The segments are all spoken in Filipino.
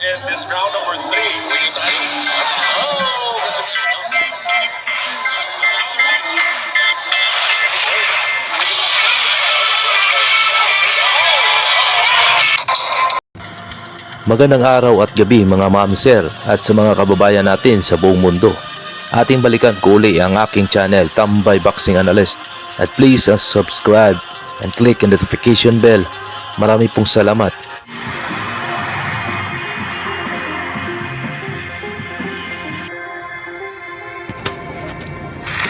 in this round number three. Oh, kasi, Magandang araw at gabi mga ma'am sir at sa mga kababayan natin sa buong mundo. Ating balikan ko uli ang aking channel Tambay Boxing Analyst at please uh, subscribe and click the notification bell. Marami pong salamat.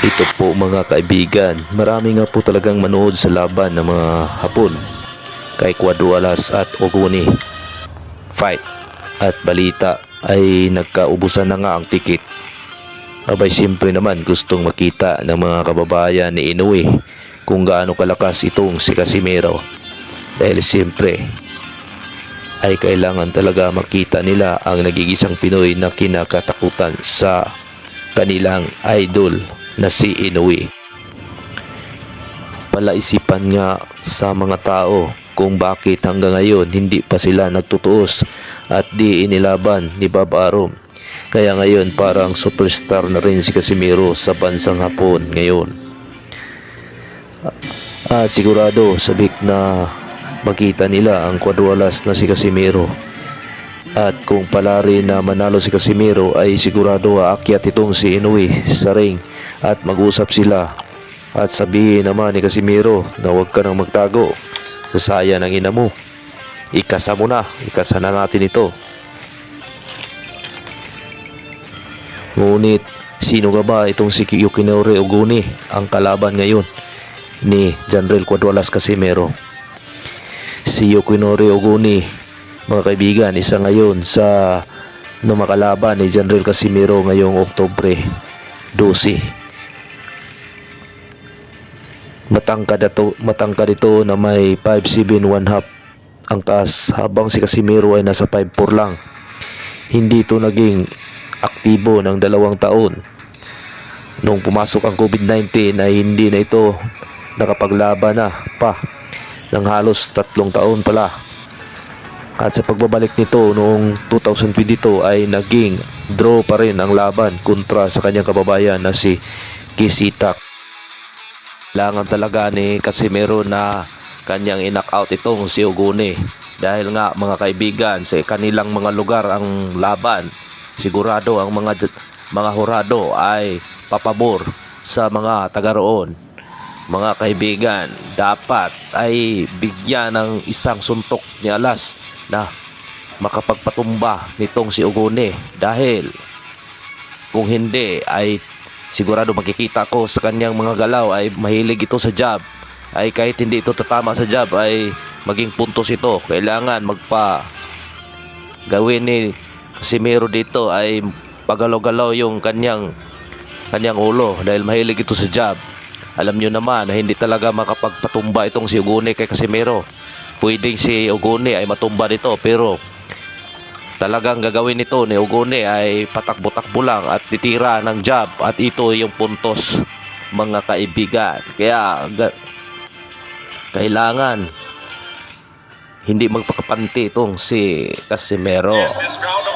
Ito po mga kaibigan, marami nga po talagang manood sa laban ng mga Hapon kay Quadralas at Oguni fight at balita ay nagkaubusan na nga ang tiket. Abay siyempre naman gustong makita ng mga kababayan ni Inoue kung gaano kalakas itong si Casimiro. Dahil siyempre ay kailangan talaga makita nila ang nagigisang Pinoy na kinakatakutan sa kanilang idol na si Inoue. Palaisipan nga sa mga tao kung bakit hanggang ngayon hindi pa sila nagtutuos at di inilaban ni Bob Arum. Kaya ngayon parang superstar na rin si Casimiro sa bansang Hapon ngayon. At sigurado sabik na makita nila ang kwadwalas na si Casimiro. At kung pala rin na manalo si Casimiro ay sigurado aakyat itong si Inoue sa ring at mag-usap sila at sabihin naman ni Casimiro na huwag ka nang magtago sa saya ng ina mo. Ikasa mo na, ikasa na natin ito. Ngunit, sino nga ba itong si Yukinori Oguni ang kalaban ngayon ni General Quadralas Casimiro? Si Yukinori Oguni, mga kaibigan, isa ngayon sa na makalaban ni General Casimiro ngayong Oktobre 12. Matangkad ito, matangkad ito na may 5'7 1 half ang taas habang si Casimiro ay nasa 5'4 lang. Hindi ito naging aktibo ng dalawang taon. Nung pumasok ang COVID-19 ay hindi na ito nakapaglaban na pa ng halos tatlong taon pala. At sa pagbabalik nito noong 2022 ay naging draw pa rin ang laban kontra sa kanyang kababayan na si Kisitak. Kailangan talaga ni Casimiro na kanyang inak itong si Oguni. Dahil nga mga kaibigan sa kanilang mga lugar ang laban. Sigurado ang mga mga hurado ay papabor sa mga taga roon. Mga kaibigan, dapat ay bigyan ng isang suntok ni Alas na makapagpatumba nitong si Oguni dahil kung hindi ay sigurado makikita ko sa kanyang mga galaw ay mahilig ito sa jab ay kahit hindi ito tatama sa jab ay maging puntos ito. Kailangan magpa gawin ni Casimiro dito ay pagalaw-galaw yung kanyang kanyang ulo dahil mahilig ito sa jab alam nyo naman na hindi talaga makapagpatumba itong si Oguni kay Casimiro pwedeng si Oguni ay matumba nito pero talagang gagawin nito ni Ogone ay patakbo-takbo lang at titira ng jab at ito yung puntos mga kaibigan. Kaya ga- kailangan hindi magpakapanti itong si Casimero. in